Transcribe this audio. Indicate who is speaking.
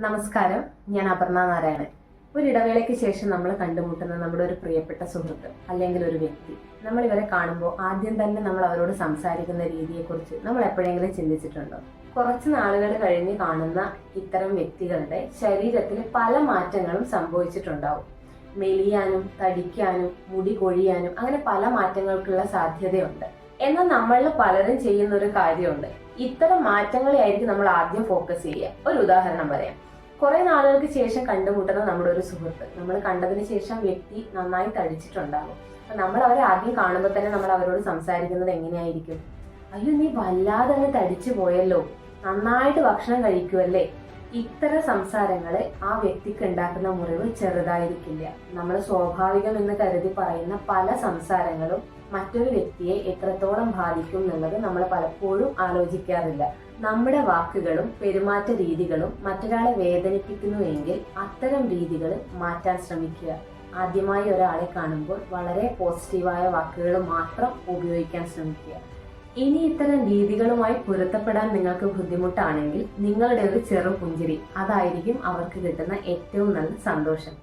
Speaker 1: നമസ്കാരം. ഞാൻ അപർണ നാരായണൻ. ഒരു ഇടവേളയ്ക്ക് ശേഷം നമ്മൾ കണ്ടുമുട്ടുന്ന നമ്മുടെ ഒരു പ്രിയപ്പെട്ട സുഹൃത്ത് അല്ലെങ്കിൽ ഒരു വ്യക്തി. നമ്മൾ ഇവരെ കാണുമ്പോൾ ആദ്യം തന്നെ നമ്മൾ അവരോട് സംസാരിക്കുന്ന രീതിയെക്കുറിച്ച് നമ്മൾ എപ്പോഴെങ്കിലും ചിന്തിച്ചിട്ടുണ്ടോ? കുറച്ച് നാളുകൾ കഴിഞ്ഞ് കാണുന്ന ഇത്തരം വ്യക്തികളുടെ ശരീരത്തിൽ പല മാറ്റങ്ങളും സംഭവിച്ചിട്ടുണ്ടാവും. മെലിയാനും തടിക്കാനും മുടി കൊഴിയാനും അങ്ങനെ പല മാറ്റങ്ങൾക്കുള്ള സാധ്യതയുണ്ട്. എന്നാൽ നമ്മളിൽ പലരും ചെയ്യുന്ന ഒരു കാര്യമുണ്ട്. ഇത്തരം മാറ്റങ്ങളെ ആയിരിക്കും നമ്മൾ ആദ്യം ഫോക്കസ് ചെയ്യുക. ഒരു ഉദാഹരണം പറയാം. കുറെ നാളുകൾക്ക് ശേഷം കണ്ടുമുട്ടുന്ന നമ്മുടെ ഒരു സുഹൃത്ത്. നമ്മൾ കണ്ടതിന് ശേഷം വ്യക്തി നന്നായി തടിച്ചിട്ടുണ്ടാകും. അപ്പൊ നമ്മൾ അവരെ ആദ്യം കാണുമ്പോൾ തന്നെ നമ്മൾ അവരോട് സംസാരിക്കുന്നത് എങ്ങനെയായിരിക്കും? അയ്യോ നീ വല്ലാതെ അങ്ങ് തടിച്ചു പോയല്ലോ. നന്നായിട്ട് ഭക്ഷണം കഴിക്കുമല്ലേ ഇത്തരം സംസാരങ്ങളെ ആ വ്യക്തിക്ക് ഉണ്ടാക്കുന്ന മുറിവ് ചെറുതായിരിക്കില്ല. നമ്മൾ സ്വാഭാവികം എന്ന് കരുതി പറയുന്ന പല സംസാരങ്ങളും മറ്റൊരു വ്യക്തിയെ എത്രത്തോളം ബാധിക്കും എന്നുള്ളത് നമ്മൾ പലപ്പോഴും ആലോചിക്കാറില്ല. നമ്മുടെ വാക്കുകളും പെരുമാറ്റ രീതികളും മറ്റൊരാളെ വേദനിപ്പിക്കുന്നുവെങ്കിൽ അത്തരം രീതികൾ മാറ്റാൻ ശ്രമിക്കുക. ആദ്യമായി ഒരാളെ കാണുമ്പോൾ വളരെ പോസിറ്റീവായ വാക്കുകൾ മാത്രം ഉപയോഗിക്കാൻ ശ്രമിക്കുക. ഇനി ഇത്തരം രീതികളുമായി പൊരുത്തപ്പെടാൻ നിങ്ങൾക്ക് ബുദ്ധിമുട്ടാണെങ്കിൽ നിങ്ങളുടെ ഒരു ചെറു പുഞ്ചിരി അതായിരിക്കും അവർക്ക് കിട്ടുന്ന ഏറ്റവും നല്ല സന്തോഷം.